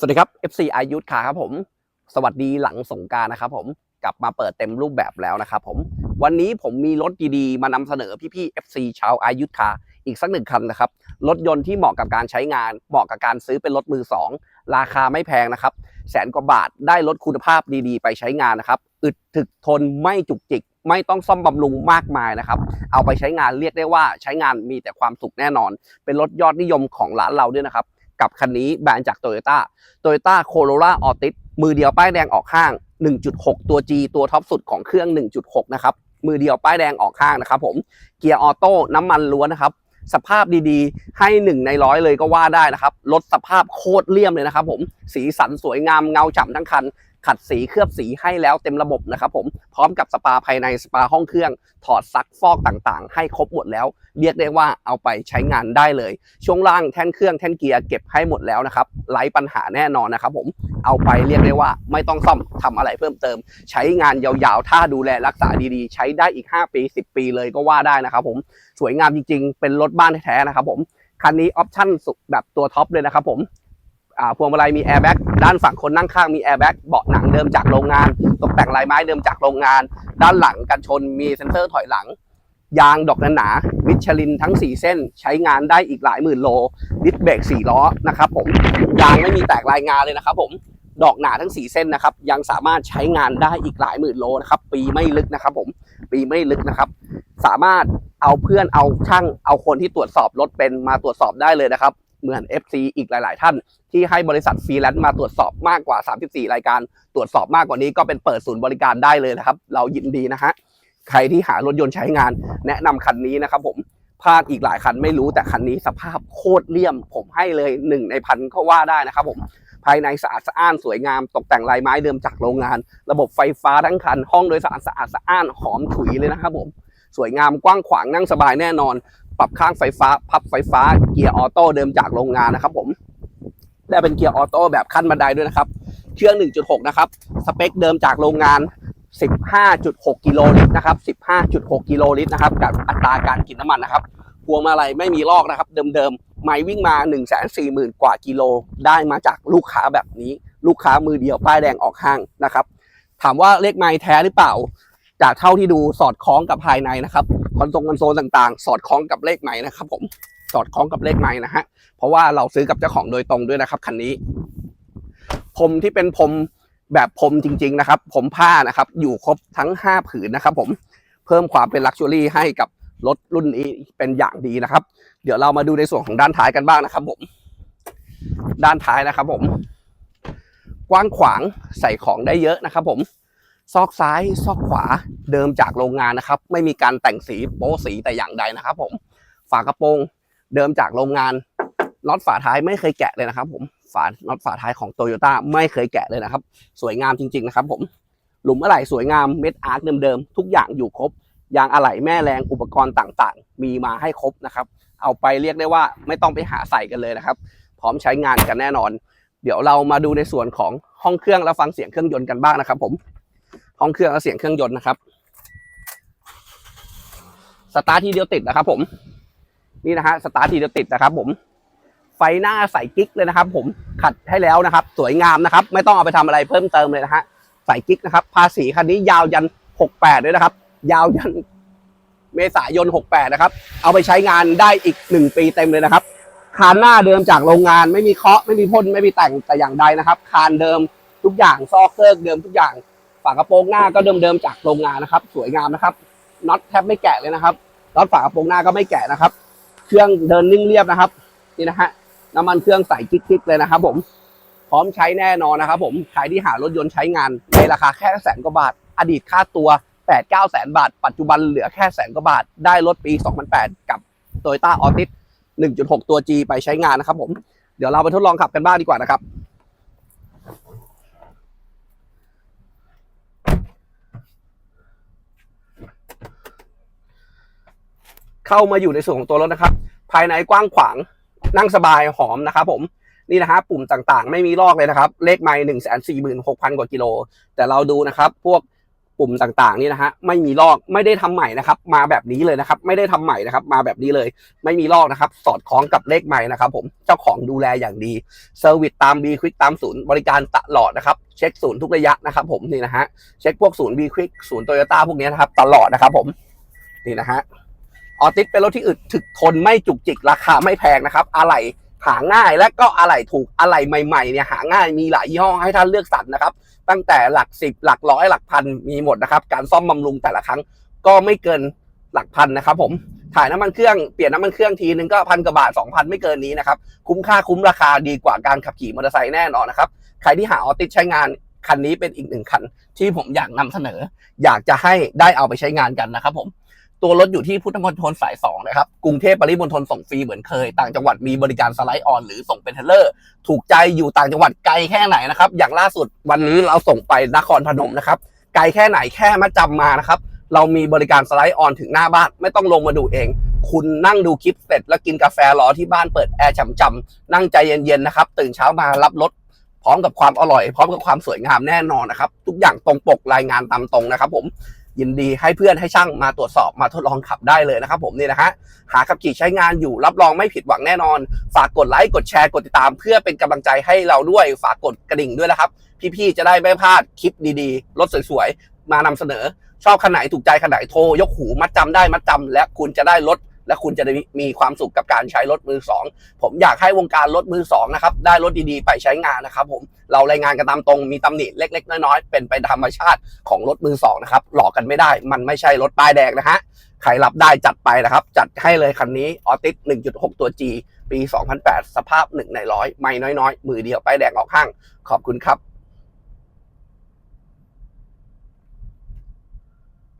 สวัสดีครับ FC อายุทธค่ะครับผม สวัสดีหลังสงการนะครับผมกลับมาเปิดเต็มรูปแบบแล้วนะครับผมวันนี้ผมมีรถดีๆ มานำเสนอพี่ๆ FC ชาวอายุทธค่ะอีกสักหนึ่งคันนะครับรถยนต์ที่เหมาะกับการใช้งาน เหมาะกับการซื้อเป็นรถมือสองราคาไม่แพงนะครับ แสนกว่าบาทได้รถคุณภาพดีๆ ไปใช้งานนะครับอึดถึกทนไม่จุกจิก ไม่ต้องซ่อมบำรุงมากมายนะครับ เอาไปใช้งานเรียกได้ว่าใช้งานมีแต่ความสุขแน่นอน เป็นรถยอดนิยมของร้านเราด้วยนะครับ กับคันนี้แบรนด์จากโตโยต้าโตโยต้าโคโรล่าออติสมือเดียวป้ายแดงออกข้าง 1.6 ตัว G ตัวท็อปสุดของเครื่อง 1.6 นะครับ มือเดียวป้ายแดงออกข้างนะครับผมเกียร์ออโต้น้ำมันล้วนนะครับ สภาพดีๆ ให้หนึ่งในร้อยเลยก็ว่าได้นะครับรถสภาพโคตรเลี่ยมเลยนะครับผมสีสันสวยงามเงาฉ่ำทั้งคัน ขัดสีเคลือบสีให้แล้วเต็มระบบนะครับผมพร้อมกับสปาภายในสปาห้องเครื่อง ถอดซักฟอกต่างๆ ให้ครบหมดแล้ว เรียกได้ว่าเอาไปใช้งานได้เลย ช่วงล่างแท่นเครื่องแท่นเกียร์เก็บให้หมดแล้วนะครับไร้ปัญหาแน่นอนนะครับผมเอาไปเรียกได้ว่าไม่ต้องซ่อมทำอะไรเพิ่มเติม ใช้งานยาวๆ ถ้าดูแลรักษาดีๆ ใช้ได้อีก 5 ปี 10 ปีเลยก็ว่าได้นะครับผมสวยงามจริงๆ เป็นรถบ้านแท้ๆนะครับผมคันนี้ออปชั่นสุดแบบตัวท็อปเลยนะครับผม พวงมาลัยมีแอร์แบ็กด้านฝั่งคนนั่งข้างมีแอร์แบ็กเบาะหนังเดิมจากโรงงาน ตกแต่งลายไม้เดิมจากโรงงาน ด้านหลังกันชนมีเซ็นเซอร์ถอยหลัง ยางดอกหนาๆมิชลินทั้ง 4 เส้นใช้งานได้อีกหลายหมื่นโลดิสเบรก4ล้อนะครับผมยางไม่มีแตกลายงานเลยนะครับผมดอกหนาทั้ง 4 เส้นนะครับ ยังสามารถใช้งานได้อีกหลายหมื่นโลนะครับ ปีไม่ลึกนะครับผมปีไม่ลึกนะครับ สามารถเอาเพื่อนเอาช่างเอาคนที่ตรวจสอบรถเป็นมาตรวจสอบได้เลยนะครับ เหมือน FC อีกหลาย ๆ ท่าน ที่ให้บริษัทฟรีแลนซ์มาตรวจสอบมากกว่า 34 รายการ ตรวจสอบมากกว่านี้ก็เป็นเปิดศูนย์บริการได้เลยนะครับ เรายินดีนะฮะใครที่หารถยนต์ใช้งาน แนะนำคันนี้นะครับผมพลาดอีกหลายคันไม่รู้แต่คันนี้สภาพโคตรเลี่ยม ผมให้เลยหนึ่งในพันก็ว่าได้นะครับผมภายในสะอาดสะอ้านสวยงาม ตกแต่งลายไม้เดิมจากโรงงาน ระบบไฟฟ้าทั้งคัน ห้องโดยสารสะอาดสะอ้านหอมฉุยเลยนะครับผมสวยงามกว้างขวางนั่งสบายแน่นอน ปรับข้างไฟฟ้า พับไฟฟ้าเกียร์ออโต้เดิมจากโรงงานนะครับ ผม และเป็นเกียร์ออโต้แบบขั้นบันไดด้วยนะครับ เครื่อง 1.6 นะครับ สเปคเดิมจากโรงงาน 15.6 กิโลลิตรนะครับ 15.6 กิโลลิตรนะครับกับอัตราการกินน้ำมันนะครับพวงมาลัยไม่มีลอกนะครับ เดิมๆ ไม่วิ่งมา 1 4 0 0 0 0 กว่ากิโล ได้มาจากลูกค้าแบบนี้ ลูกค้ามือเดียวป้ายแดงออกห้างนะครับ ถามว่าเลขไม้แท้หรือเปล่า จากเท่าที่ดูสอดคล้องกับภายในนะครับ คอนโซลคอนโซลต่างๆ สอดคล้องกับเลขไม้นะครับผมสอดคล้องกับเลขไม้นะฮะเพราะว่าเราซื้อกับเจ้าของโดยตรงด้วยนะครับคันนี้พรมที่เป็นพรมแบบพรมจริง ๆนะครับ ผมผ้านะครับ อยู่ครบทั้ง 5 ผืนนะครับ ผมเพิ่มความเป็นลักชัวรี่ให้กับรถรุ่นนี้เป็นอย่างดีนะครับ เดี๋ยวเรามาดูในส่วนของด้านท้ายกันบ้างนะครับ ผม ด้านท้ายนะครับ ผม กว้างขวางใส่ของได้เยอะนะครับ ผม ซอกซ้ายซอกขวาเดิมจากโรงงานนะครับ ไม่มีการแต่งสีโป๊สีแต่อย่างใดนะครับ ผมฝากระโปรงเดิมจากโรงงานน็อตฝาท้ายไม่เคยแกะเลยนะครับ ผมฝาน็อตฝาท้ายของโตโยต้าไม่เคยแกะเลยนะครับ สวยงามจริง ๆ นะครับ ผมหลุมอะไหล่สวยงามเม็ดอาร์คเดิมๆทุกอย่างอยู่ครบยางอะไหล่แม่แรงอุปกรณ์ต่างๆ มีมาให้ครบนะครับ เอาไปเรียกได้ว่าไม่ต้องไปหาใส่กันเลยนะครับ พร้อมใช้งานกันแน่นอน เดี๋ยวเรามาดูในส่วนของห้องเครื่องแล้วฟังเสียงเครื่องยนต์กันบ้างนะครับ ผม ห้องเครื่องและเสียงเครื่องยนต์นะครับ สตาร์ททีเดียวติดนะครับ ผม นี่นะฮะสตาร์ททีเดียวติดนะครับ ผม ไฟหน้าใส่กิ๊กเลยนะครับ ผมขัดให้แล้วนะครับ สวยงามนะครับ ไม่ต้องเอาไปทำอะไรเพิ่มเติมเลยนะฮะใส่กิ๊กนะครับ ภาษีคันนี้ยาวยัน 68ด้วยนะครับ ยาวยันเมษายน 68 นะครับ เอาไปใช้งานได้อีก 1 ปีเต็มเลยนะครับ คานหน้าเดิมจากโรงงานไม่มีเคาะไม่มีพ่นไม่มีแต่งแต่อย่างใดนะครับ คานเดิมทุกอย่างซอกเซิร์กเดิมทุกอย่าง ฝากระโปรงหน้าก็เดิมๆจากโรงงานนะครับ สวยงามนะครับน็อตแทบไม่แกะเลยนะครับน็อตฝากระโปรงหน้าก็ไม่แกะนะครับ เครื่องเดินนิ่งเรียบนะครับ นี่นะฮะน้ำมันเครื่องใส่กิ๊กๆเลยนะครับผมพร้อมใช้แน่นอนนะครับผมใครที่หารถยนต์ใช้งานในราคาแค่แสนกว่าบาท อดีตค่าตัว 8 9แสนบาท ปัจจุบันเหลือแค่แสนกว่าบาท ได้รถปี 2008 กับ Toyota Altis 1.6 ตัว G ไปใช้งานนะครับผม เดี๋ยวเราไปทดลองขับกันบ้างดีกว่านะครับ เข้ามาอยู่ในส่วนของตัวรถนะครับ ภายในกว้างขวางนั่งสบายหอมนะครับผมนี่นะฮะปุ่มต่างๆ ไม่มีลอกเลยนะครับ เลขไม้หนึ่งแสนสี่หมื่นหกพันกว่ากิโล แต่เราดูนะครับพวกปุ่มต่างๆนี่นะฮะไม่มีลอกไม่ได้ทำใหม่นะครับ มาแบบนี้เลยนะครับ ไม่ได้ทำใหม่นะครับ มาแบบนี้เลย ไม่มีลอกนะครับ สอดคล้องกับเลขใหม่นะครับ ผมเจ้าของดูแลอย่างดีเซอร์วิสตาม B Quick ตามศูนย์บริการตลอดนะครับ เช็คศูนย์ทุกระยะนะครับ ผมนี่นะฮะเช็คพวกศูนย์ B Quick ศูนย์โตโยต้าพวกนี้นะครับ ตลอดนะครับ ผมนี่นะฮะ ออติสเป็นรถที่อึดถึกทนไม่จุกจิกราคาไม่แพงนะครับอะไหล่หาง่ายและก็อะไหล่ถูกอะไหล่ใหม่ๆเนี่ยหาง่ายมีหลายยี่ห้อให้ท่านเลือกสรรนะครับ ตั้งแต่หลักสิบหลักร้อยหลักพันมีหมดนะครับการซ่อมบำรุงแต่ละครั้งก็ไม่เกินหลักพันนะครับ ผมถ่ายน้ำมันเครื่องเปลี่ยนน้ำมันเครื่องทีนึงก็พันกว่าบาทสองพันไม่เกินนี้นะครับคุ้มค่าคุ้มราคาดีกว่าการขับขี่มอเตอร์ไซค์แน่นอนนะครับใครที่หาออติสใช้งานคันนี้เป็นอีกหนึ่งคันที่ผมอยากนำเสนอ อยากจะให้ได้เอาไปใช้งานกันนะครับผม ตัวรถอยู่ที่พุทธมณฑลสายสองนะครับ กรุงเทพปริมณฑลส่งฟรีเหมือนเคย ต่างจังหวัดมีบริการสไลด์ออน หรือส่งเป็นเทเลอร์ ถูกใจอยู่ต่างจังหวัดไกลแค่ไหนนะครับ อย่างล่าสุดวันนี้เราส่งไปนครพนมนะครับ ไกลแค่ไหนแค่มาจำมานะครับ เรามีบริการสไลด์ออนถึงหน้าบ้าน ไม่ต้องลงมาดูเอง คุณนั่งดูคลิปเสร็จ แล้วกินกาแฟรอที่บ้านเปิดแอร์ฉ่ำๆนั่งใจเย็นๆนะครับ ตื่นเช้ามารับรถพร้อมกับความอร่อย พร้อมกับความสวยงามแน่นอนนะครับ ทุกอย่างตรงปกรายงานตามตรงนะครับผม ยินดีให้เพื่อนให้ช่างมาตรวจสอบมาทดลองขับได้เลยนะครับผมนี่นะฮะหาขับขี่ใช้งานอยู่รับรองไม่ผิดหวังแน่นอน ฝากกดไลค์กดแชร์กดติดตาม เพื่อเป็นกำลังใจให้เราด้วยฝากกดกระดิ่งด้วยนะครับ พี่ๆจะได้ไม่พลาดคลิปดีๆรถสวยๆมานำเสนอ ชอบคันไหนถูกใจคันไหนโทรยกหูมัดจำได้มัดจำและคุณจะได้รถ และคุณจะได้มีความสุขกับการใช้รถมือสองผมอยากให้วงการรถมือสองนะครับได้รถดีๆ ไปใช้งานนะครับ ผมเรารายงานกันตามตรงมีตำหนิเล็ก ๆ น้อยๆเป็นไปธรรมชาติของรถมือสองนะครับหลอกกันไม่ได้ มันไม่ใช่รถป้ายแดงนะฮะใครรับได้จัดไปนะครับ จัดให้เลยคันนี้ออติส1.6 ตัว G ปี 2008 สภาพ 1 ในร้อยไม่น้อยๆ มือเดียวป้ายแดงออกข้าง ขอบคุณครับ